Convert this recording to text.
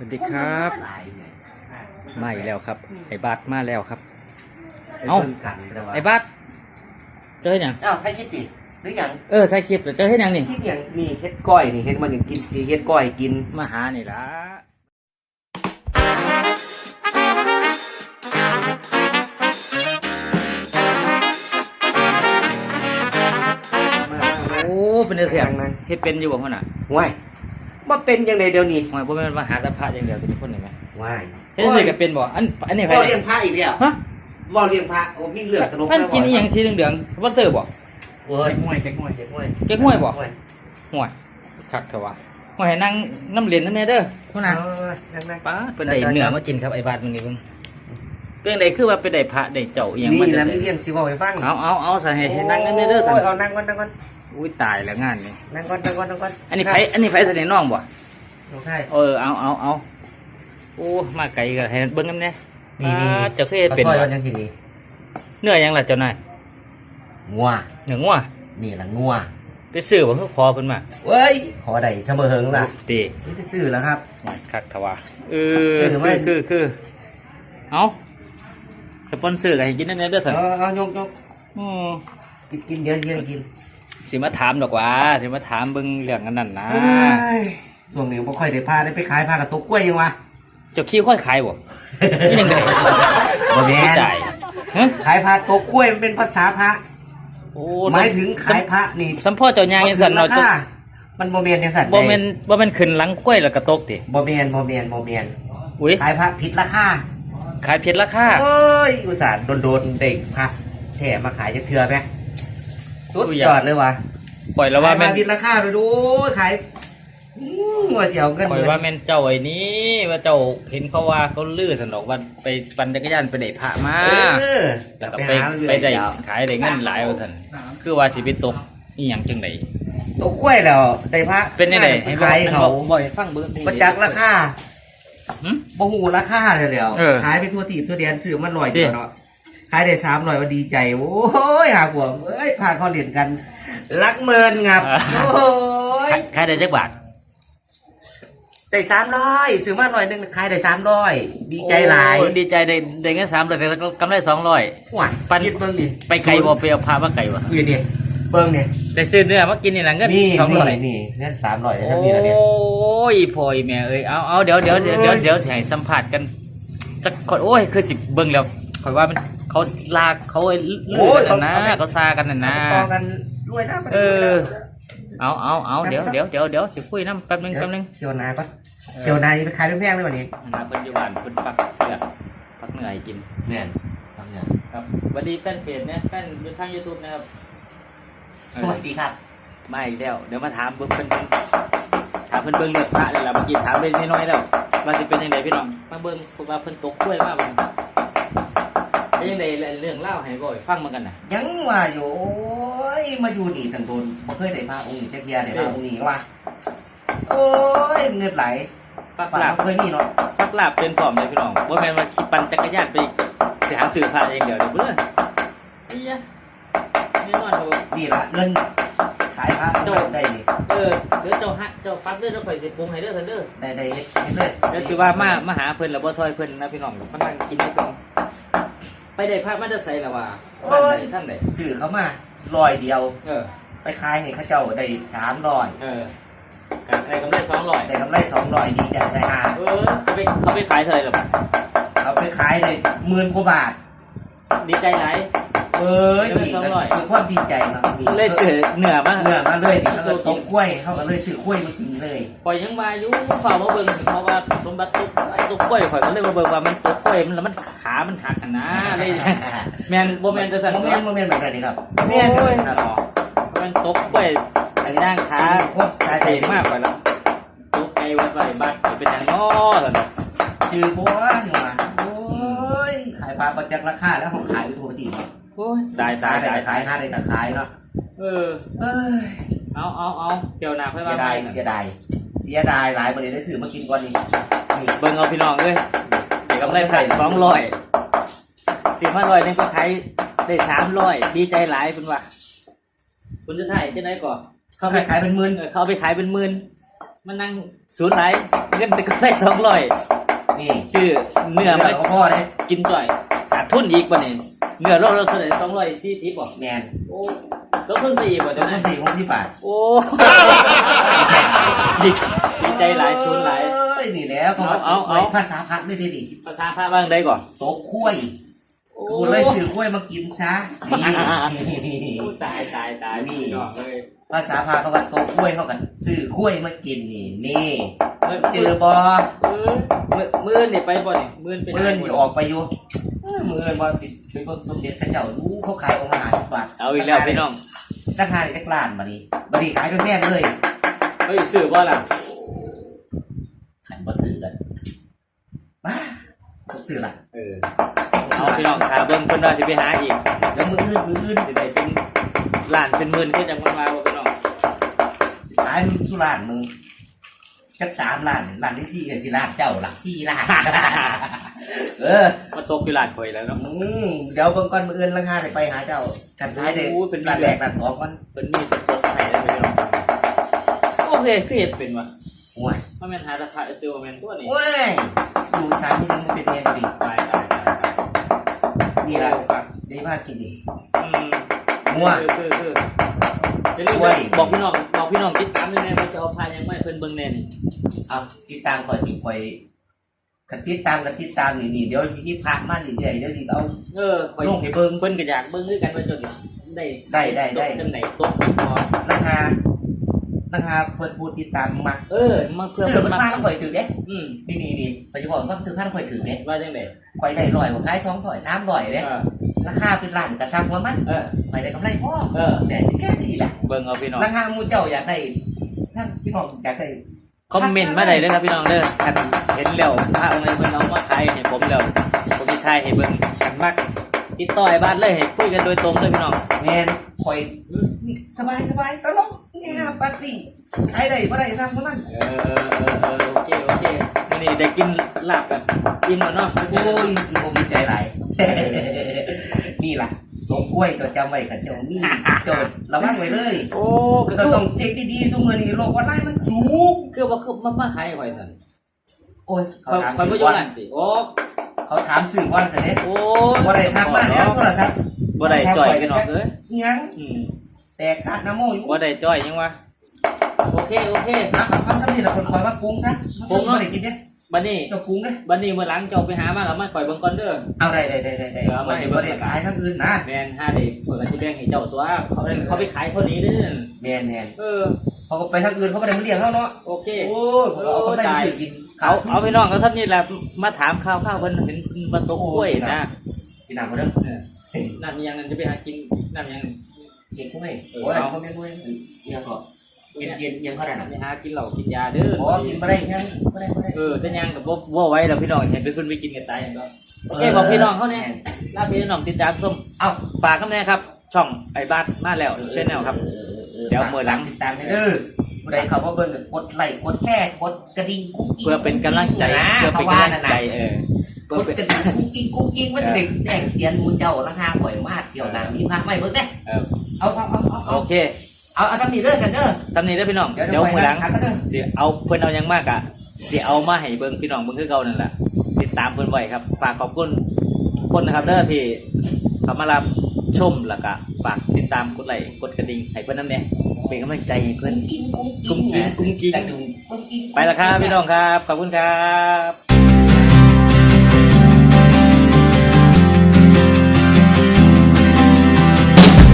สวัสดีครับ มาอีกแล้วครับ ไอ้บาสมาแล้วครับ เอ้า ไอ้บาสเจอเฮ็ดหยังเอ้าให้คิดดิหรือยังเออถ่ายคลิปแล้วเจอเฮ็ดหยังนี่คิดยังนี่เฮ็ดก้อยนี่เฮ็ดมันกินเฮ็ดก้อยกินมาหานี่ล่ะมาโอ้เป็นจังซี่นั่งนั่งเฮ็ดเป็นอยู่บ่พ่อน่ะว้าย มาเป็นยังไงเดี๋ยวนี้หอยบ่แม่นมาหาแต่พระอย่างเดียวเป็นคนนี่แหมว้ายเฮ็ดจังซี่ก็เป็นบ่อันอันนี้ไผว่าเนี่เลี้ยยงพระอีกแล้วฮะว่าเลี้ยงพระโอ้มีเหลือขนมท่านกินอีหยังสีเหลืองๆบ่เตอร์บ่เว้ยมวยแก๊กมวยแก๊กมวยเก๊กห้วยบ่มวยห่วยคักเถอะวะห่วยให้นั่งน้ำเหรียญนั่นแน่เด้อพ่อน่ะนั่งนั่งป้าเป็นได้เนื้อมากินครับไอ้บาสมึงนี่เพิ่ง เป็นไดคือว่าเป็นได้พระได้เจ้าอีหยังนี่มานะได้มีเลี้ยงสิบอกให้ฟังเอาเอาเอาใส่ให้ให้นั่งนั่นเด้อโอ้ท่ายนเอานั่งก่อนนั่งก่อนอุ้ยตายแล้วงานนี่นั่งก่อนนั่งก่อนนั่งก่อนอันนี้ไผอันนี้ไผเสนน้องบ่น้องชายเออเอาเอาเอาโอ้มาไกลก็ให้เบิ่งนำแน่นี่นี่อ่าเจ้าเคยเฮ็ดเป็นข้าวซอยบ่วันยังทีนี้เนื้อหยังล่ะเจ้านายงัวเนื้องัวนี่ล่ะงัวไปซื้อบ่คือขอเพิ่นมาเว้ยขอได้เสมอเฮิงล่ะตินี่ไปซื้อแล้วครับห่วยคักเถอะวะเออซื้อไหมคือคือคือเอา สปอนเซอร์ก็ให้กินนั่นแน่เด้อเถเอาอะเอายกยกอือกินกินเดี๋ยวกินกินสิมาถามดอกว่าสิมาถามเบิ่งเรื่องอันนั้นนะเอ้ยส่วนนี้บ่ค่อยได้พาได้ไปขายพากับตุ๊กกล้วยยังวะเจ้าขี้ค่อยขายบ่นี่ยังไงบ่แม่นได้ฮะขายพาตุ๊กกล้วยมันเป็นภาษาพระโอ้หมายถึงขายพระนี่สัมพ่อเจ้ายางยังสั่นราเนาะคามันบ่แม่นจังซั่นบ่แม่นบ่แม่นขึ้นหลังกล้วยแล้วก็ตกติบ่แม่นบ่แม่นบ่แม่นอุ้ยขายพระผิดราคา ขายเพชรราคาโอ้ยอุตส่าห์โดนๆได้พระแถมาขายจักเทื่อไหมสุดยอดเลยวะข่อยแล้วว่าแม่นขยพระผิดราคาดูดูขายอื้อว่าสิเอาเงินข่อยว่าแม่นเจ้าไอ้นี้ว่าเจ้าเห็นเขาว่าเขาลือสนอกว่าไปปั่นจักรยานไปได้พระมาเออแล้วก็ไปหาเรื่อยไปได้ยาวขายได้เงินหลายว่าซั่นคือว่าสิไปตกอีหยังจังได๋ตุ๊กกล้วยแล้วได้พระเป็นจังได๋ให้ให้บอขากยให้เขาบอกบ่ให้ฟังเบิ่งประจักษ์ราคาหึ บ่หูราคาเลยแล้วเออขายไปทั่วทีบทั่วแดนซื้อมาลอยเดียวเนาะขายได้สามร้อยว่าดีใจ โอ้ยหาหัวเอ้ยพาเขาเล่นกัน รักเมินงับโอ้ยขายขายได้จักบาทได้สามร้อยซื้อมาร้อยหนึงขายได้สามร้อยดีใจหลายโอ้ดีใจได้ได้เงิน300แล้วก็กำไร200ว้ายปัน คิดเบิ่งดิไปไกลบ่ไปเอาพามาไกลบ่นี่นี่ เบิ่งเนี่ยได้ซื้อเนื้อมากินนี่ล่ะเงินนี่สองร้อยนี่นี่เงินสามร้อยได้โอทำนี่แล้วเนี่ย้ยพ่อยแม่เอ้ยเอาเอาเดี๋ยวเดี๋ยวเดี๋ยวเดี๋ยวเดี๋ยวสิให้สัมภาษณ์กันจักคนโอ้ยคือสิเบิ่งแล้วข่อยว่ามันเขาลากเขาไอ้ลือกันนะเขาซากันน่ะนะเอาไปต่อกันรวยนะเออ เอาเอาเอาเดี๋ยวเดี๋ยวเดี๋ยวเดี๋ยวสิคุยน้ำแป๊บนึงเดี๋ยวแป๊บนึงเที่ยวนาปะเที่ยวนาไปขายแพงๆเลยวันนี้นะเพิ่นอยู่บ้านเพิ่นปักเลือดปักเหนื่อยกิน เนี่ยทำเนี่ยครับสวัสดีแฟนเพจนะแฟนอยู่ทาง YouTube นะครับเอ สอวัสดีครับมาอีกแล้วเดี๋ยวมาถามเบิ่งเพิ่นถามเพิ่นเบิ่งเลือดพระเลยล่ะเมื่อกี้ถามไปน้อยๆแล้วว่าสิเป็นยังไงพี่น้องมาเบิ่งพวกว่าเพิ่นตกกล้วยมาเบิ่งเป็นยังไงเรื่องเล่าให้บ่อยฟังมากันน่ะ ยังว่าอยู่โอ้ยมาอยู่นี่ตั้งโดนบ่เคยได้พาองค์นี้จักเทียได้พาองค์นี้ว่ะโอ้ยเงินไหลปักป่าลาบบ่เคยมีเนาะปักลาบเป็นพร้อมเลยพี่น้องบ่แม่นว่าขี่ปั่นจักรยานไปสิหาซื้อพระเองเดี๋ยวเดี๋ยวเบิ่ง นี่ยะนี่นอนดูนี่ละเงินขายพระโจ้ได้นี่เออเดี๋ยวเจ้าฮะเจ้าฟักเด้อเจ้าข่อยสิปรุงให้เด้อเพิ่นเด้อได้ได้เฮ็ดเฮ็ดเลยเดี๋ยวสิว่ามามาหาเพิ่นแล้วบ่ซอยเพิ่นนะพี่น้องมานั่งกินให้เพิ่นไปได้พระมาจะใส่ละว่าบ้านไหนท่านไหนซื้อเขามาร้อยเดียว เออ ไปขายให้เขาเจ้าได้สามร้อยเออการอะไรกำไรสองร้อยได้กำไรสองร้อยดีใจได้ห้าเออเขาไปเขาไปขายเท่าไหร่ล่ะบัดเอาไปขายได้หมื่นกว่าบาท ดีใจหลายเอ้ยได้นี่ สองร้อยคือความดีใจเนาะนี่เลยเสือเหนือมาเนื้อมาเลยนี่เขาก็ต้มกล้วยเขาก็เลยซื้อกล้วยมากินเลยข่อยยังมาอยู่เฝ้ามาเบิ่งเพราะว่าสมบัติตุกไอ้ตุกกล้วยข่อยก็เลยมาเบิ่งว่ามันตุกกล้วยมันแล้วมันขามันหักกันนะเลยแม่นบ่แม่นจะสั่นโมเมนต์โมเมนต์แบบนี้ครับโมเมนต์โอ้ยครับมันตุกกล้วยอันย่างขาโคตรสาใจเจ๋งมากไปแล้วตุกไอ้วัดไว้บัดเป็นอย่างน้อสั่นน่ะจือบัวนี่ว่ะโอ้ยขายปลาประจักษ์ราคาแล้วเขาขายไปทั่วประเทศ โอ้ยตายตาตายยได้ตายก็ขายห้าได้ก็ขายเนาะเออ เอ้ยเอาเอาเอาเกี่ยวหนาเพื่อเสีว่ายดายไปเสียดายเสียดายหลายประเด็นได้ซื้อมากินก่อนนี่นี่เบิ่งเอาพี่น้องเลยเดี๋ยวกำไรไผ่สองร้อยสิบห้าร้อยนึงก็ขายได้สามร้อยดีใจหลายเป็นว่าคุณจะถ่ายที่ไหนก่อนเขาไปขายเป็นหมื่นเออเขาเอาไปขายเป็นหมื่นมันนั่งศูนย์ไหนเงินไปก็ได้สองร้อยนี่ชื่อเนื้อเนื้มาอของพ่อเลยกินจ่อยขาดทุนอีกป่ะนี่ เนื้อโลละเท่าไหร่สองร้อยสี่สิบป่ะแมนโอ้แล้วเพิ่มไปอีกป่ะตัเดี๋ยววนั้นั้นนสี่หกสิบบาทโอ้ดีใจดีใจหลายศูนย์หลาย เอ้ยนี่แล้วเขาเอาเอาเอา ภาษาพักไม่ได้ดิภาษาพระบ้างได้ก่อนโต๊ะคุ้ยโอ้กูเลยซื้อคุ้ยมากินซะนี่ ตายตายตายนี่พี่น้องเลย ภาษาพาเขากันโต๊ะคุ้ยเขากันซื้อคุ้ยมากินนี่นี่เมื่อเจอบอมือมือนี่ไปบ่นี่มือเป็นเมื่อนที่ออกไปอยู่เอ้ยมื่อนบอสิไปเบิ่งสมเด็จพระเจ้ารู้เขาขายองค์ละห้าสิบบาทเอาอีกแล้วพี่น้องราคาอีกล้านมาดิบัดนี้ขายเป็นแพงเลยเฮ้ยสื่อบ่ล่ะขันบ่ซื้อกันบ้าบ่ซื้อละเออเอาพี่น้องขาเบิ่งเพิ่นว่าสิไปหาอีกแล้วมืออื่นมืออื่นสิได้เป็นล้านเป็นหมื่นคือจังมันมาบ่พี่น้องขายมึงสุรานมึงจักสามล้านล้านที่สี่กันสิล้านเจ้าหลักสี่ล้าน เออมาตกอยู่ล้านข่อยแล้วเนาะ อืมเดี๋ยวเบิ่งก่อนมืออื่นราคาได้ไปหาเจ้ากันท้ายเด็โอ้ยเป็นล้านเดืแรอนกล้านสองก่อนเพิ่นมีสดๆให้ได้พี่น้องโอเคคือเฮ็ดเป็นว่ะโอ้ยบ่แม่นหาราคาซื้อบ่แม่นตัวนี้โอ้ยดูสารที่ยังมันเป็นเองดิตายตายตายตายนี่ละโอ้ครับได้มากกินดิอืมมั่วคือคือคือ อย่าลืมกล้วยบอกพี่น้องบอกพี่น้องติดตามด้วยนะว่าจะเอาพายังไม่เพิ่นเบิ่งแน่นี่เอาติดตามก่อนติดคอยคันติดตามกันติดตามนี่นี่เดี๋ยวที่พระมาเรื่อยๆเดี๋ยวสิเอาเออข่อยลงให้เบิ่งเพิ่นก็อยากเบิ่งคือกันว่าจนได้ได้ได้ได้ตกจังไหนตกอีกพอราคาราคาเพิ่นพูดติดตามมาเออมาเพื่อซื้อมันมาพาข่อยถือเด้อืมนี่นี่นี่ปัจจุบันต้องซื้อพันข่อยถือเด้ว่าจังได๋ข่อยได้ร้อยกว่าขายสองร้อยสามร้อยเด้เออ ราคาเป็นล้านกระชังหัวมันเออข่อยได้กำไรพอเออ แต่แค่นี้แหละเบิ่งเอาพี่น้อง ราคาหมูเจ้าอยากได้ท่านพี่น้องอยากได้คอมเมนต์มาได้เลยครับพี่น้องเด้อคันเห็นแล้วพระองค์ไหนเพิ่นเอามาขายให้ผมแล้ว ผมสิขายให้เบิ่งกันมักติดต่อไอ้บ้านเลยให้คุยกันโดยตรงเลยพี่น้อง แมนข่อยนี่สบายสบายตลกเนี่ยปาร์ตี้ใครได้บ่ได้ทำของมันเออเออเออเออโอเคโอเคมื้อนี้ได้กินลาบแบบกินแล้วเนาะ โอ้ยอีโมมีใจหลาย นี่ล่ะหลวงกล้วยก็จำไว้กับเจ้านี่โจทย์ระวังไว้เลยโอ้ก็ก็คือต้องเช็คดีๆซุมือนี้โลกออนไลน์มันสูงคือว่าคือมามาขายให้ข่อยซั่นโอ้ยเขาข่อยถามข่อยสื่บ่ออยู่วันนั่นติโอ้เขาถามสื่อวันจะเด้โอ้บ่ได้ทักมาแล้วโทรศัพท์บ่ได้จ้อยพี่น้องเอ้ยอิหยังอืมแตกซากน้ำโมอยู่บ่ได้จ้อยยังวะโอเคโอเค นะเอาสำนีละคนคอยว่าปรุงซะปรุงเนอะบ่ได้กินเด้ บัดนี้เจ้าปรุงเด้บัดนี้มื้อหลังเจ้าไปหามาแล้วมาข่อยเบิ่งก่อนเด้อ เอาได้ได้ได้ได้ได้เอาบ่มาได้ให้บ่เบิ่งได้ขายทั้งอื่นนะแม่นห้าได้เปิดสิแบ่งให้เจ้าตัวเขาได้เขาไปขายเท่านี้เด้อแม่นแม่นเออ เขาก็ไปทั้งอื่นเขาบ่ได้มาเลี้ยงเขาเนาะโอเค โอ้ยผมเอากำไรไปซื้อกินเอาเอาพี่น้องเขาท่านนี่แหละมาถามข่าวข่าวเพิ่นเห็นมันตกกล้วยนะพี่น้ำมาเด้อน้ำยังนั่นจะไปหากินน้ำยังเสียงกุ้งเอ้ยเออโอ้ยเอาเขาไม่รู้ยังก็เย็ นเย็นยังเขาได้นะไปหากินเหล้ากินยาเด้ออ๋อกินมาได้ยังไม่ได้ไม่ได้เออแต่ยังกับบ่บ่ไหว้แล้วพี่น้องเห็นไปขึ้นไปกินกันตายอย่างก็โอเคบอกพี่น้องเขาเนี่ยลาพี่น้องติดตามชมเอาฝากคำแน่ครับ ช่องไอ้บ้านมาแล้วชแนลครับ เดี๋ยวมื้อหลังติดตามให้เด้อผู้ใดเขาว่าเบิ่งก็กดไลค์กดแชร์กดกระดิ่งกุ๊กกิ๊งเพื่อเป็นกำลังใจนะเพื่อเป็นเขาว่ากำลันั่งนใจน่ะเออกเพื่อดเป็นกระดิ่งกุ๊กกิ๊งกุ๊กกิ๊งว่าจะได้แจ้งเตือนหมูเจ้าราคาข่อยมากเกี่ยวหนังมีพระไม่เบิ่งเด้เออเอาเอาเอาเอาโอเอาเค เอาเอาทำนี่เด้อกันเด้อตำนี้ได้อพี่น้องเดี๋ยวเดี๋ยวไปมื้อหลังหากันเด้อสิเอาเพิ่นเอาหยังมากอะสิเอามาให้เบิ่งพี่น้องเบิ่งคือเก่านั่นแหละติดตามเพิ่นไว้ครับ ฝากขอบคุณทุกคนนะครับเด้อที่เข้ามารับชมแล้วก็ฝากติดตามกดไลค์กดกระดิ่งให้เพิ่นนำแหน่เป็นกำลังใจให้เพิ่นกุ้งกิ้งกุ้งกิ้ง กุ้งกิ้งแต่ดูกุ้งกิ้งไปและครับพี่น้องครับขอบคุณครับ